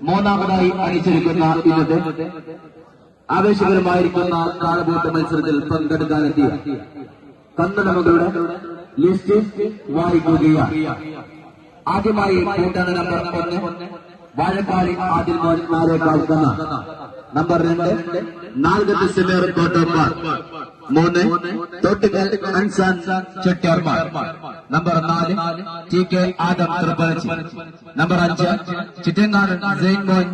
മൂന്നാമതായി അണിച്ചിരിക്കുന്ന ഇന്നത്തെ ആവേശകരമായിരിക്കുന്ന കാളബോട്ട് മത്സരത്തിൽ പങ്കെടുക്കാനെത്തിയ കന്നടമകളുടെ ലിസ്റ്റ് വായിക്കുകയാണ്. ആദ്യമായി കൂട്ടാണ് നമ്പർ ഒന്ന് വാഴക്കാളി ആദിൽ മോഹൻമാരെ നാരേക്കാൾ കന്ന നമ്പർ രണ്ട് നാല് സിമേർ കോട്ടോപ്പാർ മൂന്ന് തൊട്ടുകൽ അൻസാൻ ചെട്ടിയാർമാർ. നമ്പർ നാല് T K Adam Thrippanachi number അഞ്ച് ചിറ്റങ്ങാട് സെയിൻ മോൻ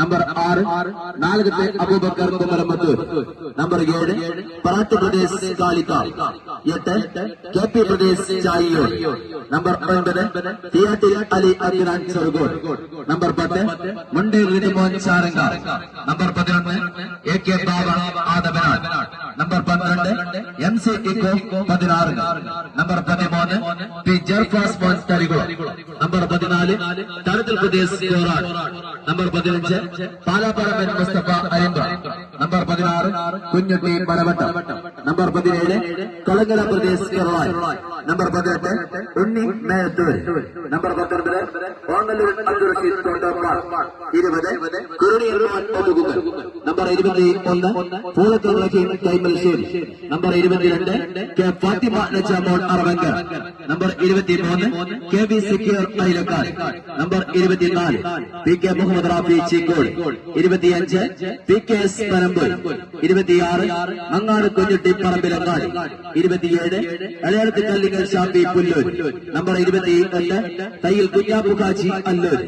നമ്പർ ആറ് നാലകത്തെ അബൂബക്കർ കുമരമത്തൂർ നമ്പർ ഏഴ് പറാട്ട് പ്രദേശ് കാലിക്കാൽ എട്ട് കെ പി പ്രദേശ് ചായോ നമ്പർ ഒൻപത് തിയാട്ടി അലി അലിറാൻ ചെറുകോട്. നമ്പർ പത്ത് മുണ്ടേ റിതുമോൻ ചാരംഗ നമ്പർ പതിനൊന്ന് A K Baba Adavanad. Number പന്ത്രണ്ട് എം സി ഇക്കോ പതിനാറ് നമ്പർ പതിമൂന്ന് പി ജർഫാസ് മോൻ നമ്പർ പതിനാല് തരത്തിൽ പ്രദേശ് നമ്പർ പതിനഞ്ച് പാലാപ്പറമ്പൻ മുസ്തഫ അരിമ്പ നമ്പർ പതിനാറ് കുഞ്ഞുട്ടി പടവട്ടം നമ്പർ പതിനേഴ് കൊളങ്കര പ്രദേശ് നമ്പർ പതിനെട്ട് ഉണ്ണി മേത്തൂർ നമ്പർ പത്തൊൻപത് ഓങ്ങല്ലൂർ അബ്ദുൾ റഷീദ് തോട്ടോപ്പാൾ ഇരുപത് കുരുണിയൂർ നമ്പർ ഇരുപത്തി ഒന്ന് പൂളക്കൽ റഹീം ശേരി. നമ്പർ ഇരുപത്തിരണ്ട് കെ ഫാത്തിമ നജാമോൾ അറവങ്കർ നമ്പർ ഇരുപത്തിമൂന്ന് കെ വി സിക്യർ ഐലക്കാട് നമ്പർ ഇരുപത്തിനാല് പി കെ മുഹമ്മദ് റാഫി ചീക്കോട്. ഇരുപത്തിയഞ്ച് പി കെ എസ് പനമ്പൂർ ഇരുപത്തിയാറ് മങ്ങാട് കുഞ്ഞുട്ടി പറമ്പിലങ്ങാട്. ഇരുപത്തിയേഴ് ഇളയടത്ത് കല്ലിങ്ങൽ ഷാപ്പി പുല്ലൂർ. നമ്പർ ഇരുപത്തി എട്ട് തയ്യിൽ കുഞ്ഞാപ്പുകാജി അല്ലൂർ.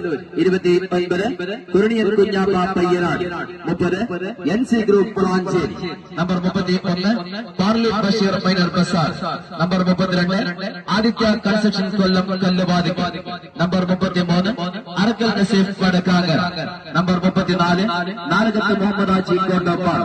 ഇരുപത്തി ഒൻപത് കുരണിയൻ കുഞ്ഞാപ്പ പയ്യനാട്. മുപ്പത് N C group Valanchery number മുപ്പത്തി ഒന്ന് പാർലി ബഷീർ മൈനർ ബസാർ നമ്പർ മുപ്പത്തിരണ്ട് ആദിത്യ കൺസ്ട്രക്ഷൻ കൊല്ലം കല്ലുവാതി നമ്പർ മുപ്പത്തി മൂന്ന് അറക്കൽ നസീഫ് വടക്കാങ്ങർ നമ്പർ മുപ്പത്തിനാല് നാലകത്ത് മുഹമ്മദ് ആജി കോണ്ടോപ്പാൾ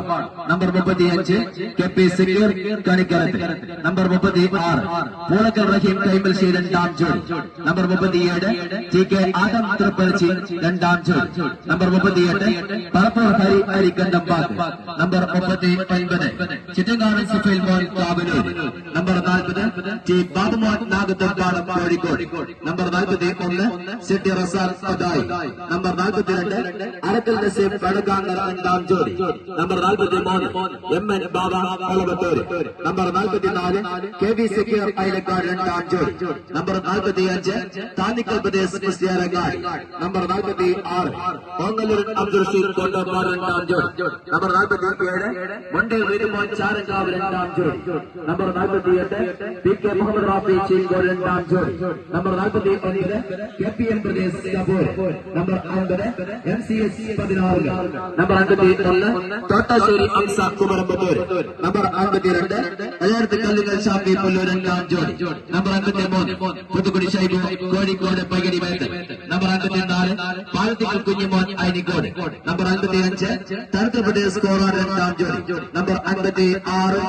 നമ്പർ മുപ്പത്തിയഞ്ച് കെ പി സിക്യൂർ കണിക്കരത്ത്. നമ്പർ മുപ്പത്തി ആറ് പൂളക്കൽ റഹീം കൈമൽശ്ശേരി രണ്ടാം ജോഡി നമ്പർ മുപ്പത്തിയേഴ് ടി കെ ആദം തൃപ്പരച്ചി രണ്ടാം ജോഡി നമ്പർ മുപ്പത്തിയെട്ട് പറപ്പൂർ ഹരി അരിക്കണ്ടമ്പാക്ക് നമ്പർ മുപ്പത്തി ഒൻപത് ചിറ്റങ്കാട് സുഫൈൽ മോൻ കാവലൂർ. നമ്പർ നാൽപ്പത് ടി ബാബുമോൻ നാഗത്തമ്പാടം കോഴിക്കോട്. നമ്പർ നാൽപ്പത്തി ഒന്ന് സിറ്റി റസാൽ അദായി നമ്പർ നാൽപ്പത്തിരണ്ട് അരക്കൽ നസീം വടക്കാങ്ങർ രണ്ടാം ജോലി. നമ്പർ നാൽപ്പത്തി മൂന്ന് എം. എൻ. ബാബ കളവത്തൂർ നമ്പർ നാൽപ്പത്തിനാല് കെ. വി. സക്കീർ അയലക്കാട് രണ്ടാം ജോലി. നമ്പർ നാൽപ്പത്തി അഞ്ച് താന്നിക്കൽ പ്രദേശ് ക്രിസ്ത്യാനങ്ങാട് നമ്പർ നാൽപ്പത്തി ആറ് ഓങ്ങല്ലൂർ അബ്ദുൾ റഷീദ് കൊണ്ടോപ്പാട് രണ്ടാം ജോലി. നമ്പർ നാൽപ്പത്തി ഏഴ് മണ്ടേ റിരുമോൻ ചാരങ്കാവ് രണ്ടാം ജോലി. നമ്പർ നാൽപ്പത്തി എട്ട് പി കെ മുഹമ്മദ് റാഫി ചീങ്കോട് രണ്ടാം ജോഡി. നമ്പർ നാൽപ്പത്തി ഒന്നിന് കെ പി എം പ്രദേശ് കപൂർ നമ്പർ അൻപത് എം സി എസ് പതിനാറ് നമ്പർ അൻപത്തി ഒന്ന് തോട്ടാശ്ശേരി അംസ കുമരമ്പത്തൂർ നമ്പർ അൻപത്തിരണ്ട് എല്ലായിടത്ത് കല്ലുകൾ പുല്ലൂർ രണ്ടാം ജോഡി നമ്പർ അൻപത്തി മൂന്ന് പുതുക്കുടി ഷൈബു കോഴിക്കോട് പൈകടി വേത്ത് നമ്പർ അൻപത്തി നാല് പാലത്തിക്കൽ കുഞ്ഞുമോൻ ഐനിക്കോട് നമ്പർ അൻപത്തി അഞ്ച് തരത്തപ്രദേശ് കോറാട് രണ്ടാം ജോഡി നമ്പർ അൻപത്തി ആറ്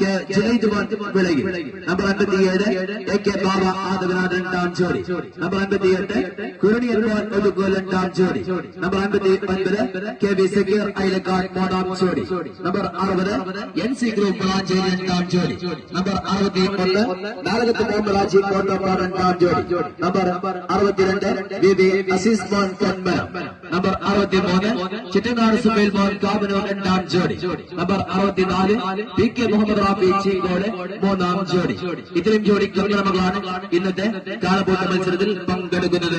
കെ ജുനൈദ് വിളയിൽ നമ്പർ അൻപത്തി ഏഴ് എ കെ ബാബ ആദവനാട് രണ്ടാം ജോഡി നമ്പർ അൻപത്തി എട്ട് കുരണിയർ ഒതുക്കോൽ രണ്ടാം ജോഡി നമ്പർ അൻപത്തി ഒൻപത് കെ വി സക്കീർ ഐലക്കാട് മൂന്നാം ജോഡി നമ്പർ അറുപത് എൻ സി ഗ്രൂപ്പ് രണ്ടാം ജോഡി നമ്പർ അറുപത്തി ഒന്ന് നാലകത്ത് മുഹമ്മദ് റാജി കോട്ടപ്പാടൻ ജോഡി നമ്പർ അറുപത്തിരണ്ട്. ബി ബി അസീസ് മോൻ കന്മനം നമ്പർ അറുപത്തി മൂന്ന് ചിറ്റനാട് സുബൈൽ മോൻ കാബനൂർ രണ്ടാം ജോഡി നമ്പർ അറുപത്തിനാല്. പി കെ മുഹമ്മദ് റാഫി ചീങ്കോട് മൂന്നാം ജോഡി ഇത്രയും ജോഡി കർമ്മങ്ങളാണ് ഇന്നത്തെ കാലപൂട്ട മത്സരത്തിൽ പങ്കെടുക്കുന്നത്.